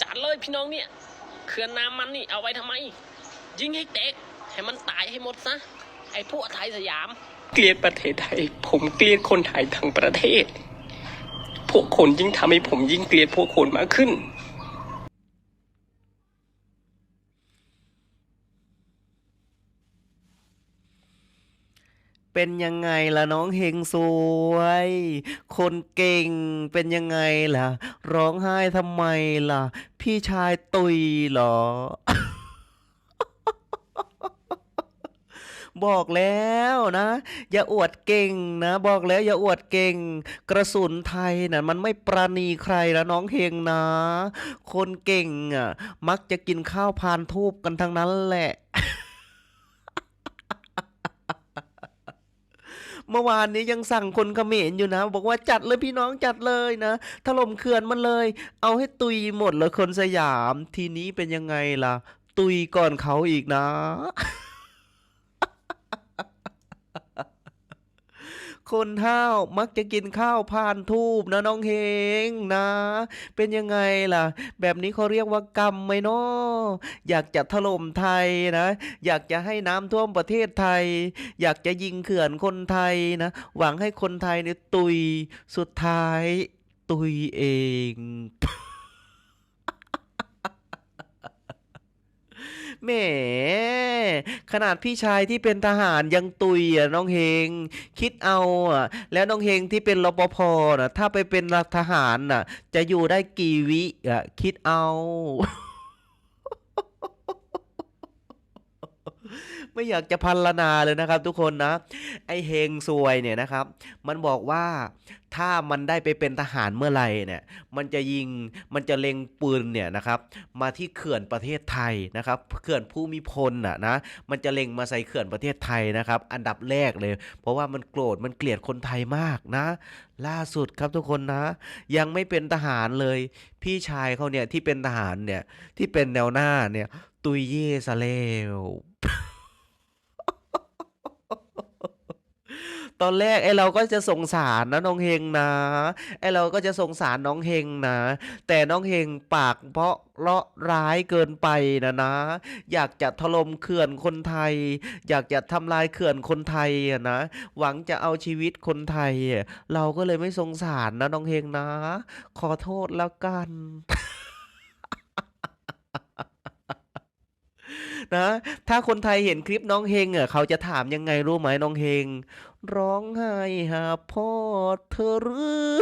จัดเลยพี่น้องเนี่ยเขื่อนน้ำมันนี่เอาไว้ทำไม ยิงให้แตกให้มันตายให้หมดซะไอ้พวกไทยสยาม เกลียดประเทศไทย ผมเกลียดคนไทยทั้งประเทศ พวกคนยิ่งทำให้ผมยิ่งเกลียดพวกคนมากขึ้น เป็นยังไงล่ะน้องเฮงสวย คนเก่งเป็นยังไงล่ะ ร้องไห้ทำไมล่ะ พี่ชายตุยเหรอ บอกแล้วนะ อย่าอวดเก่งนะ บอกแล้วอย่าอวดเก่ง กระสุนไทยนะ่ะมันไม่ปราณีใครนะน้องเฮงนะ คนเก่งอะ มักจะกินข้าวพานทูบกันทั้งนั้นแหละ เมื่อวานนี้ยังสั่งคนเขมรอยู่นะ บอกว่าจัดเลยพี่น้องจัดเลยนะถล่มเขื่อนมันเลย เอาให้ตุยหมดเลยคนสยาม ทีนี้เป็นยังไงล่ะ ตุยก่อนเขาอีกนะ คนห้าวมักจะกินข้าวพานทูบนะน้องเฮงนะ เป็นยังไงล่ะ แบบนี้เขาเรียกว่ากรรมไหมเนาะอยากจะถล่มไทยนะ อยากจะให้น้ำท่วมประเทศไทย อยากจะยิงเขื่อนคนไทยนะ หวังให้คนไทยเนี่ยตุยสุดท้าย ตุยเองแหม ขนาดพี่ชายที่เป็นทหารยังตุยอะน้องเฮง คิดเอาอะแล้วน้องเฮงที่เป็นรปภน่ะถ้าไปเป็นทหารน่ะ จะอยู่ได้กี่วิอะคิดเอาไม่อยากจะพันลนาเลยนะครับทุกคนนะ ไอเฮงซวยเนี่ยนะครับ มันบอกว่า ถ้ามันได้ไปเป็นทหารเมื่อไหร่เนี่ยมันจะยิงมันจะเล็งปืนเนี่ยนะครับมาที่เขื่อนประเทศไทยนะครับเขื่อนภูมิพลน่ะนะมันจะเล็งมาใส่เขื่อนประเทศไทยนะครับ อันดับแรกเลย เพราะว่ามันโกรธมันเกลียดคนไทยมากนะ ล่าสุดครับทุกคนนะ ยังไม่เป็นทหารเลย พี่ชายเขาเนี่ยที่เป็นทหารเนี่ยที่เป็นแนวหน้าเนี่ยตุยเย่ซะแล้ว ตอนแรกไอ้เราก็จะสงสารนะน้องเฮงนะ ไอ้เราก็จะสงสารน้องเฮงนะ แต่น้องเฮงปากเพราะเลาะร้ายเกินไปนะนะ อยากจะถล่มเขื่อนคนไทย อยากจะทำลายเขื่อนคนไทยอะนะ หวังจะเอาชีวิตคนไทย เราก็เลยไม่สงสารนะน้องเฮงนะ ขอโทษแล้วกัน นะ ถ้าคนไทยเห็นคลิปน้องเฮงอะเขาจะถามยังไงรู้ไหมน้องเฮง ร้องไห้หาพ่อเธอหรือ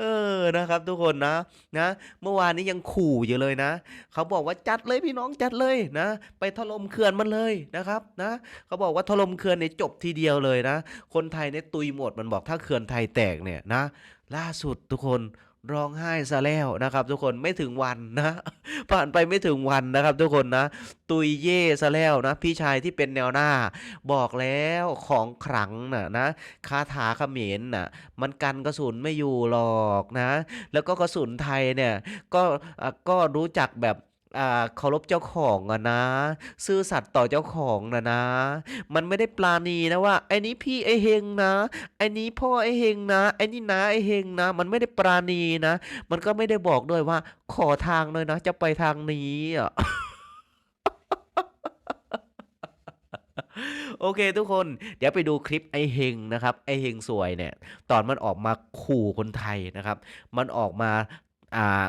เออ นะครับทุกคนนะ นะ เมื่อวานนี้ยังขู่อยู่เลยนะ เขาบอกว่าจัดเลยพี่น้องจัดเลยนะ ไปถล่มเขื่อนมันเลยนะครับ นะ เขาบอกว่าถล่มเขื่อนเนี่ยจบทีเดียวเลยนะ คนไทยเนี่ยตุยหมดมันบอกถ้าเขื่อนไทยแตกเนี่ยนะ ล่าสุดทุกคน ร้องไห้ซะแล้วนะครับ ทุกคนไม่ถึงวันนะผ่านไปไม่ถึงวันนะครับ ทุกคนนะ ตุยเย่ซะแล้วนะ พี่ชายที่เป็นแนวหน้า บอกแล้วของขลังน่ะนะคาถาเขมรน่ะมันกันกระสุนไม่อยู่หรอกนะ แล้วก็กระสุนไทยเนี่ยก็ก็รู้จักแบบ อ่าเคารพเจ้าของอะนะ ซื่อสัตย์ต่อเจ้าของนะนะ มันไม่ได้ปลาณีนะว่าไอ้นี้พี่ไอ้เฮงนะไอ้นี้พ่อไอ้เฮงนะไอ้นี่นาไอ้เฮงนะ มันไม่ได้ปราณีนะ มันก็ไม่ได้บอกด้วยว่า ขอทางหน่อยนะ จะไปทางนี้อะโอเคทุกคนเดี๋ยวไปดูคลิปไอเฮงนะครับไอเฮงสวยเนี่ย ตอนมันออกมาขู่คนไทยนะครับ มันออกมาอ่า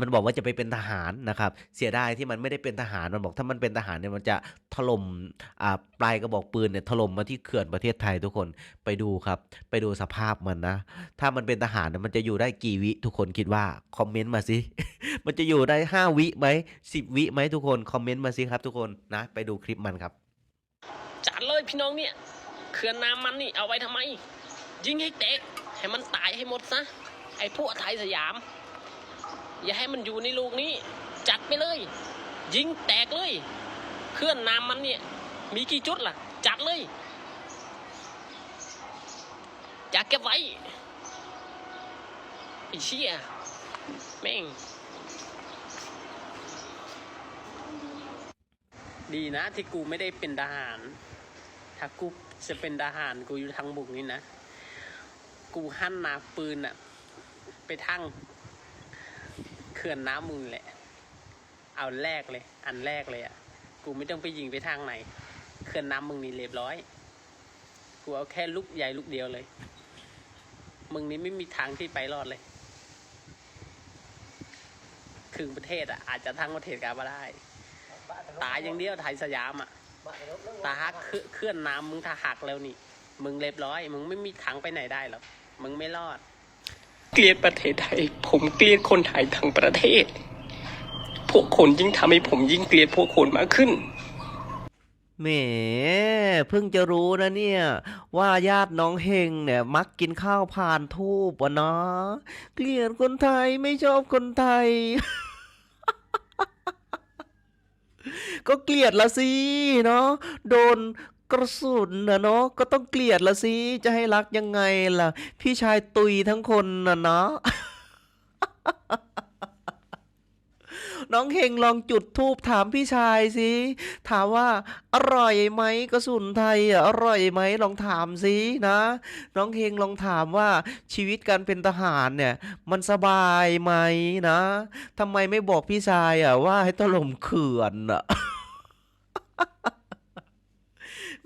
มันบอกว่าจะไปเป็นทหารนะครับ เสียดายที่มันไม่ได้เป็นทหารมันบอกถ้ามันเป็นทหารเนี่ยมันจะถล่มอ่าปลายกระบอกปืนเนี่ยถล่มมาที่เขื่อนประเทศไทยทุกคนไปดูครับ ไปดูสภาพมันนะ ถ้ามันเป็นทหารเนี่ยมันจะอยู่ได้กี่วิทุกคนคิดว่าคอมเมนต์มาสิมันจะอยู่ได้ห้าวิไหมสิบวิไหมทุกคนคอมเมนต์มาสิครับทุกคนนะไปดูคลิปมันครับจัดเลยพี่น้องเนี่ยเขื่อนน้ำมันนี่เอาไว้ทำไม ยิงให้แตกให้มันตายให้หมดซะไอ้พวกไทยสยาม อย่าให้มันอยู่ในลูกนี้ จัดไปเลย ยิงแตกเลย เคลื่อนน้ำมันเนี่ย มีกี่จุดล่ะ จัดเลยอย่าเก็บไว้ไอ้เชี่ยแม่ง ดีนะที่กูไม่ได้เป็นทหาร ถ้ากูจะเป็นทหารกูอยู่ทางบุกนี่นะ กูหั่นนาปืนอะไปทั้ง เขื่อนน้ำมึงแหละ เอาแรกเลย อันแรกเลยอะ กูไม่ต้องไปยิงไปทางไหน เขื่อนน้ำมึงนี่เรียบร้อย กูเอาแค่ลูกใหญ่ลูกเดียวเลย มึงนี่ไม่มีทางที่ไปรอดเลยครึ่งประเทศอะอาจจะทั้งประเทศกามาได้ ตายอย่างเดียวไทยสยามอะตาหักเคเคลื่อนน้ำมึงถ้าหักแล้วนี่ มึงเรียบร้อย มึงไม่มีทางไปไหนได้หรอก มึงไม่รอด เกลียดประเทศไทย ผมเกลียดคนไทยทั้งประเทศ พวกคนยิ่งทำให้ผมยิ่งเกลียดพวกคนมากขึ้นแหมเพิ่งจะรู้นะเนี่ย ว่าญาติน้องเฮงเนี่ย มักกินข้าวผ่านทูบอะเนาะเกลียดคนไทยไม่ชอบคนไทย ก็เกลียดละสิเนาะโดน กระสุนนะเนาะก็ต้องเกลียดละสิจะให้รักยังไงล่ะ พี่ชายตุยทั้งคนนะเนาะน้องเฮงลองจุดทูบถามพี่ชายสิถามว่าอร่อยไหมกระสุนไทยอะอร่อยไหมลองถามสินะ น้องเฮงลองถามว่าชีวิตการเป็นทหารเนี่ย มันสบายไหมนะทำไมไม่บอกพี่ชายอะว่าให้ถล่มเขื่อนอะ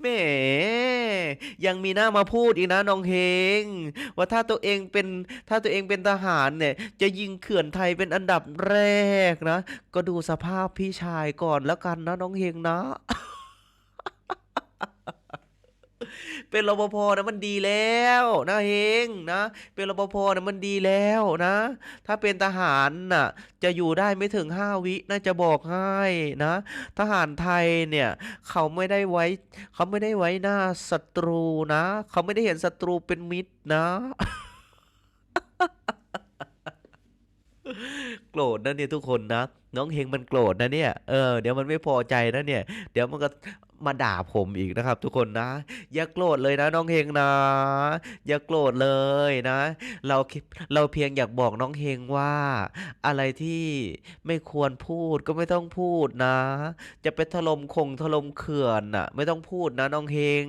หมยังมีหน้ามาพูดอีกนะน้องเฮง ว่าถ้าตัวเองเป็นถ้าตัวเองเป็นทหารเนี่ย จะยิงเขื่อนไทยเป็นอันดับแรกนะ ก็ดูสภาพพี่ชายก่อนแล้วกันนะน้องเฮงนะ เป็นรปภนะมันดีแล้วนะเฮงนะ เป็นรปภนะมันดีแล้วนะ ถ้าเป็นทหารน่ะจะอยู่ได้ไม่ถึงห้าวิน่าจะบอกให้นะ ทหารไทยเนี่ยเขาไม่ได้ไว้เขาไม่ได้ไว้หน้าศัตรูนะ เขาไม่ได้เห็นศัตรูเป็นมิตรนะโกรธนะเนี่ยทุกคนนะ น้องเฮงมันโกรธนะเนี่ยเออเดี๋ยวมันไม่พอใจนะเนี่ย เดี๋ยวมันก็ มาด่าผมอีกนะครับ ทุกคนนะ อย่าโกรธเลยนะน้องเฮงนะ อย่าโกรธเลยนะ เราเราเพียงอยากบอกน้องเฮงว่า อะไรที่ไม่ควรพูดก็ไม่ต้องพูดนะ จะไปถล่มคงถล่มเขื่อนน่ะ ไม่ต้องพูดนะน้องเฮง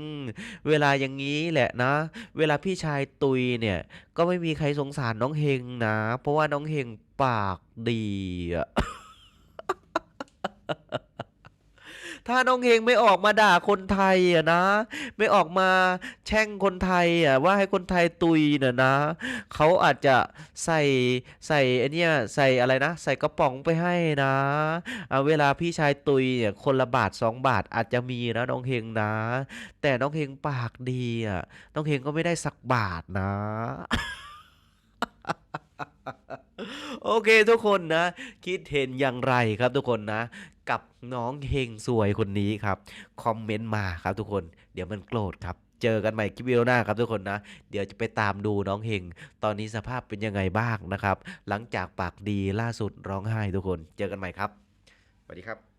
เวลาอย่างนี้แหละนะ เวลาพี่ชายตุยเนี่ยก็ไม่มีใครสงสารน้องเฮงนะ เพราะว่าน้องเฮงปากดีอะ ถ้าน้องเฮงไม่ออกมาด่าคนไทยอะนะ ไม่ออกมาแช่งคนไทยอะว่าให้คนไทยตุยน่ะนะเขาอาจจะใส่ใส่ไอเนี้ยใส่อะไรนะ ใส่กระป๋องไปให้นะอ่าเวลาพี่ชายตุยเนี่ยคนละบาทสองบาทอาจจะมีนะน้องเฮงนะ แต่น้องเฮงปากดีอะน้องเฮงก็ไม่ได้สักบาทนะโอเคทุกคนนะ คิดเห็นอย่างไรครับทุกคนนะ กับน้องเฮงสวยคนนี้ครับ คอมเมนต์มาครับทุกคน เดี๋ยวมันโกรธครับ เจอกันใหม่คลิปวิดีโอหน้าครับทุกคนนะ เดี๋ยวจะไปตามดูน้องเฮง ตอนนี้สภาพเป็นยังไงบ้างนะครับ หลังจากปากดีล่าสุดร้องไห้ทุกคน เจอกันใหม่ครับ สวัสดีครับ